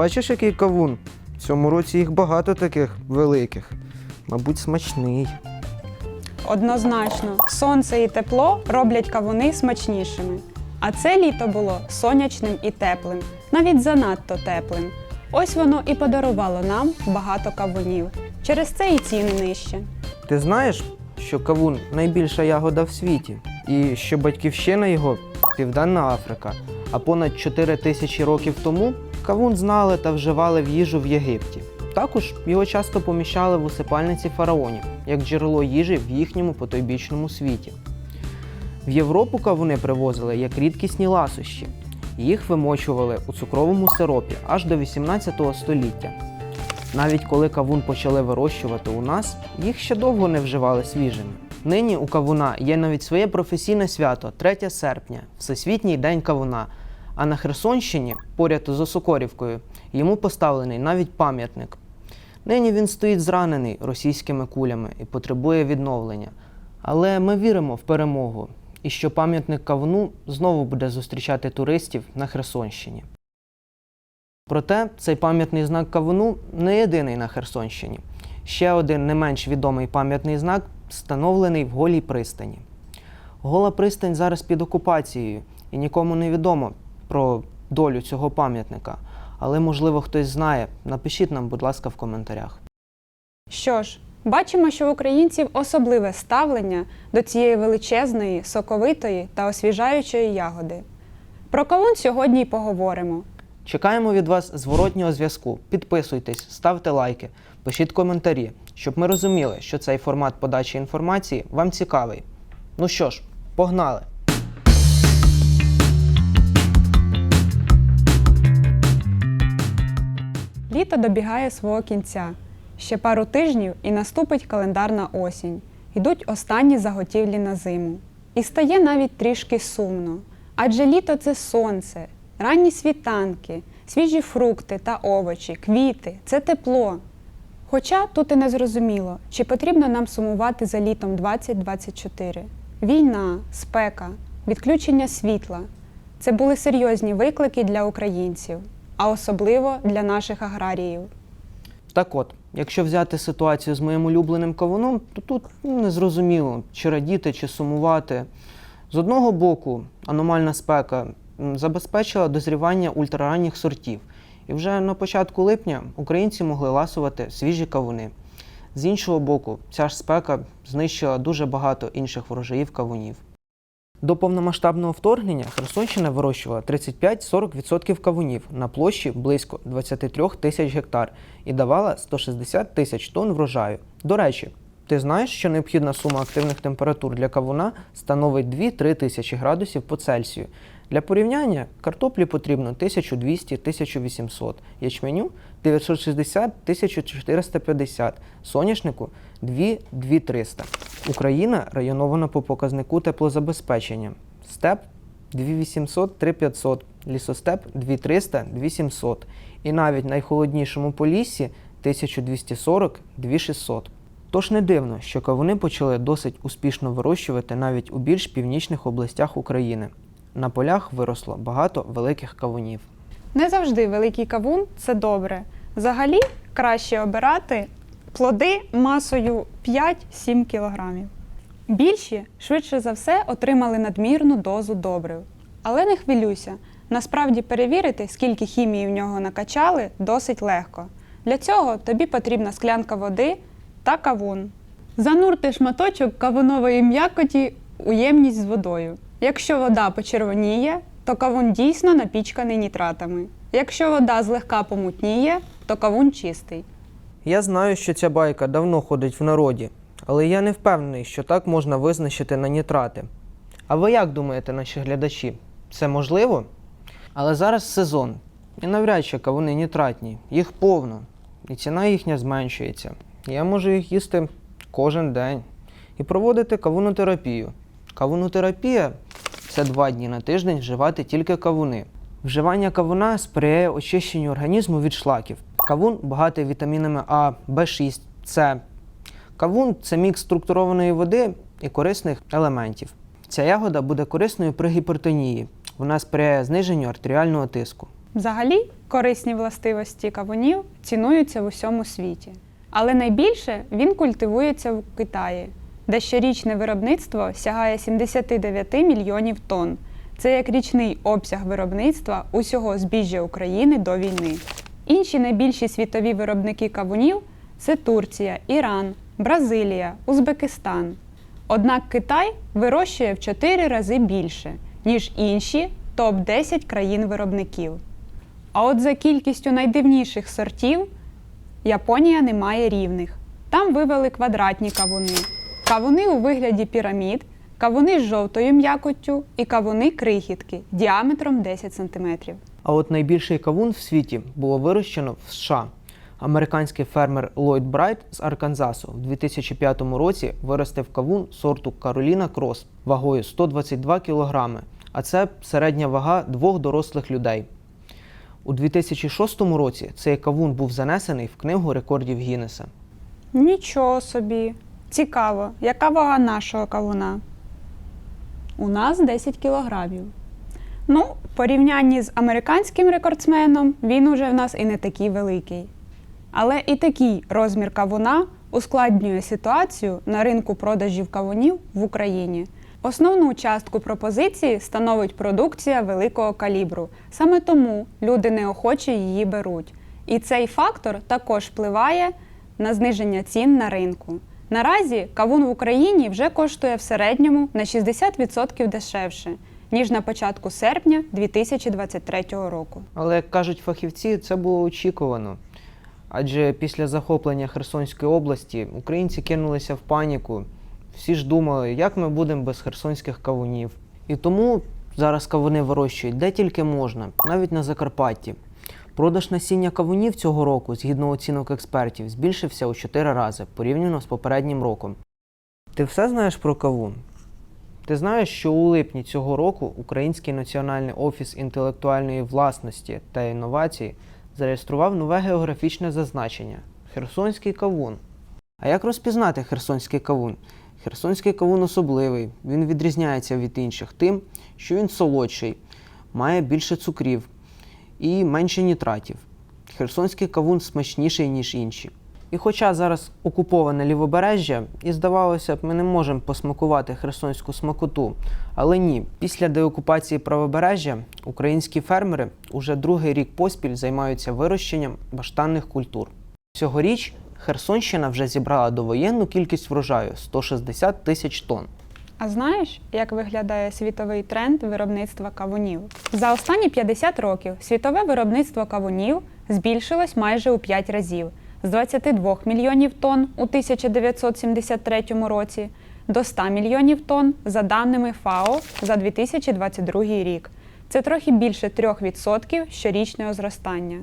бачиш, який кавун? В цьому році їх багато таких великих. Мабуть, смачний. Однозначно, сонце і тепло роблять кавуни смачнішими. А це літо було сонячним і теплим, навіть занадто теплим. Ось воно і подарувало нам багато кавунів. Через це і ціни нижче. Ти знаєш, що кавун найбільша ягода в світі, і що батьківщина його Південна Африка. А понад 4 тисячі років тому кавун знали та вживали в їжу в Єгипті. Також його часто поміщали в усипальниці фараонів, як джерело їжі в їхньому потойбічному світі. В Європу кавуни привозили як рідкісні ласощі. Їх вимочували у цукровому сиропі аж до 18 століття. Навіть коли кавун почали вирощувати у нас, їх ще довго не вживали свіжими. Нині у кавуна є навіть своє професійне свято 3 серпня, Всесвітній день кавуна. А на Херсонщині, поряд з Осокорівкою, йому поставлений навіть пам'ятник. Нині він стоїть зранений російськими кулями і потребує відновлення. Але ми віримо в перемогу і що пам'ятник кавуну знову буде зустрічати туристів на Херсонщині. Проте цей пам'ятний знак кавуну не єдиний на Херсонщині. Ще один не менш відомий пам'ятний знак встановлений в голій пристані. Гола пристань зараз під окупацією, і нікому не відомо про долю цього пам'ятника. Але, можливо, хтось знає. Напишіть нам, будь ласка, в коментарях. Що ж, бачимо, що в українців особливе ставлення до цієї величезної, соковитої та освіжаючої ягоди. Про кавун сьогодні й поговоримо. Чекаємо від вас зворотнього зв'язку. Підписуйтесь, ставте лайки, пишіть коментарі, щоб ми розуміли, що цей формат подачі інформації вам цікавий. Ну що ж, погнали! Літо добігає свого кінця. Ще пару тижнів і наступить календарна осінь. Йдуть останні заготівлі на зиму. І стає навіть трішки сумно. Адже літо це сонце, ранні світанки, свіжі фрукти та овочі, квіти це тепло. Хоча тут і не зрозуміло, чи потрібно нам сумувати за літом 2024. Війна, спека, відключення світла це були серйозні виклики для українців, а особливо для наших аграріїв. Так от, якщо взяти ситуацію з моїм улюбленим кавуном, то тут ну, не чи радіти, чи сумувати. З одного боку, аномальна спека забезпечила дозрівання ультраранніх сортів, і вже на початку липня українці могли ласувати свіжі кавуни. З іншого боку, ця ж спека знищила дуже багато інших врожаїв кавунів. До повномасштабного вторгнення Херсонщина вирощувала 35-40% кавунів на площі близько 23 тисяч гектар і давала 160 тисяч тонн врожаю. До речі, ти знаєш, що необхідна сума активних температур для кавуна становить 2-3 тисячі градусів по Цельсію. Для порівняння картоплі потрібно 1200-1800, ячменю 960-1450, соняшнику 2-2300. Україна районована по показнику теплозабезпечення. Степ 2800-3500, лісостеп 2300-2700 і навіть найхолоднішому поліссі 1240-2600. Тож не дивно, що кавуни почали досить успішно вирощувати навіть у більш північних областях України. На полях виросло багато великих кавунів. Не завжди великий кавун це добре. Взагалі краще обирати плоди масою 5-7 кілограмів. Більші, швидше за все, отримали надмірну дозу добрив. Але не хвилюйся, насправді перевірити, скільки хімії в нього накачали, досить легко. Для цього тобі потрібна склянка води та кавун. Занурте шматочок кавунової м'якоті у ємність з водою. Якщо вода почервоніє, то кавун дійсно напічканий нітратами. Якщо вода злегка помутніє, то кавун чистий. Я знаю, що ця байка давно ходить в народі, але я не впевнений, що так можна визначити на нітрати. А ви як думаєте, наші глядачі? Це можливо? Але зараз сезон, і навряд чи кавуни нітратні, їх повно, і ціна їхня зменшується. Я можу їх їсти кожен день і проводити кавунотерапію. Кавунотерапія це два дні на тиждень вживати тільки кавуни. Вживання кавуна сприяє очищенню організму від шлаків. Кавун багатий вітамінами А, В6, С. Кавун це мікс структурованої води і корисних елементів. Ця ягода буде корисною при гіпертонії. Вона сприяє зниженню артеріального тиску. Взагалі, корисні властивості кавунів цінуються в усьому світі. Але найбільше він культивується в Китаї, де щорічне виробництво сягає 79 мільйонів тонн. Це як річний обсяг виробництва усього збіжжя України до війни. Інші найбільші світові виробники кавунів це Турція, Іран, Бразилія, Узбекистан. Однак Китай вирощує в 4 рази більше, ніж інші топ-10 країн-виробників. А от за кількістю найдивніших сортів Японія не має рівних. Там вивели квадратні кавуни, кавуни у вигляді пірамід, кавуни з жовтою м'якоттю і кавуни крихітки діаметром 10 см. А от найбільший кавун в світі було вирощено в США. Американський фермер Ллойд Брайт з Арканзасу в 2005 році виростив кавун сорту Кароліна Крос вагою 122 кг, а це середня вага двох дорослих людей. У 2006 році цей кавун був занесений в книгу рекордів Гіннеса. Нічого собі. Цікаво, яка вага нашого кавуна? У нас 10 кілограмів. Ну, в порівнянні з американським рекордсменом, він уже в нас і не такий великий. Але і такий розмір кавуна ускладнює ситуацію на ринку продажів кавунів в Україні. Основну частку пропозиції становить продукція великого калібру. Саме тому люди неохоче її беруть. І цей фактор також впливає на зниження цін на ринку. Наразі кавун в Україні вже коштує в середньому на 60% дешевше, ніж на початку серпня 2023 року. Але, як кажуть фахівці, це було очікувано. Адже після захоплення Херсонської області українці кинулися в паніку. Всі ж думали, як ми будемо без херсонських кавунів. І тому зараз кавуни вирощують де тільки можна, навіть на Закарпатті. Продаж насіння кавунів цього року, згідно оцінок експертів, збільшився у 4 рази порівняно з попереднім роком. Ти все знаєш про кавун? Ти знаєш, що у липні цього року Український національний офіс інтелектуальної власності та інновацій зареєстрував нове географічне зазначення Херсонський кавун. А як розпізнати херсонський кавун? Херсонський кавун особливий, він відрізняється від інших тим, що він солодший, має більше цукрів і менше нітратів. Херсонський кавун смачніший, ніж інші. І хоча зараз окуповане лівобережжя, і здавалося б, ми не можемо посмакувати херсонську смакоту. Але ні, після деокупації правобережжя українські фермери уже другий рік поспіль займаються вирощенням баштанних культур. Цьогоріч Херсонщина вже зібрала довоєнну кількість врожаю 160 тисяч тонн. А знаєш, як виглядає світовий тренд виробництва кавунів? За останні 50 років світове виробництво кавунів збільшилось майже у 5 разів з 22 мільйонів тонн у 1973 році до 100 мільйонів тонн за даними ФАО за 2022 рік. Це трохи більше 3% щорічного зростання.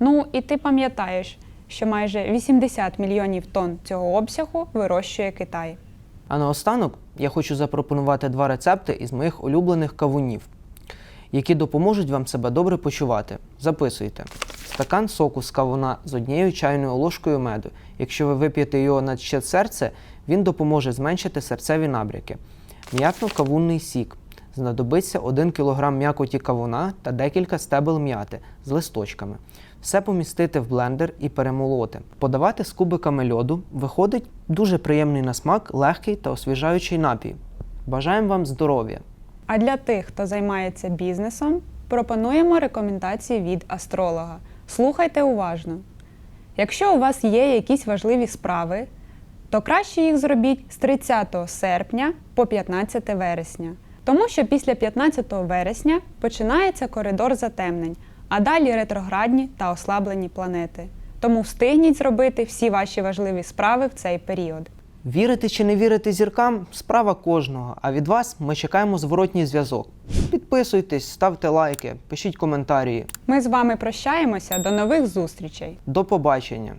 Ну і ти пам'ятаєш, що майже 80 мільйонів тонн цього обсягу вирощує Китай. А наостанок я хочу запропонувати два рецепти із моїх улюблених кавунів, які допоможуть вам себе добре почувати. Записуйте: стакан соку з кавуна з однією чайною ложкою меду. Якщо ви вип'єте його на ще серце, він допоможе зменшити серцеві набряки. М'ятно-кавунний сік. Знадобиться 1 кг м'якоті кавуна та декілька стебел м'яти з листочками. Все помістити в блендер і перемолоти. Подавати з кубиками льоду виходить дуже приємний на смак, легкий та освіжаючий напій. Бажаємо вам здоров'я! А для тих, хто займається бізнесом, пропонуємо рекомендації від астролога. Слухайте уважно. Якщо у вас є якісь важливі справи, то краще їх зробіть з 30 серпня по 15 вересня. Тому що після 15 вересня починається коридор затемнень, а далі ретроградні та ослаблені планети. Тому встигніть зробити всі ваші важливі справи в цей період. Вірити чи не вірити зіркам справа кожного. А від вас ми чекаємо зворотній зв'язок. Підписуйтесь, ставте лайки, пишіть коментарі. Ми з вами прощаємося до нових зустрічей. До побачення!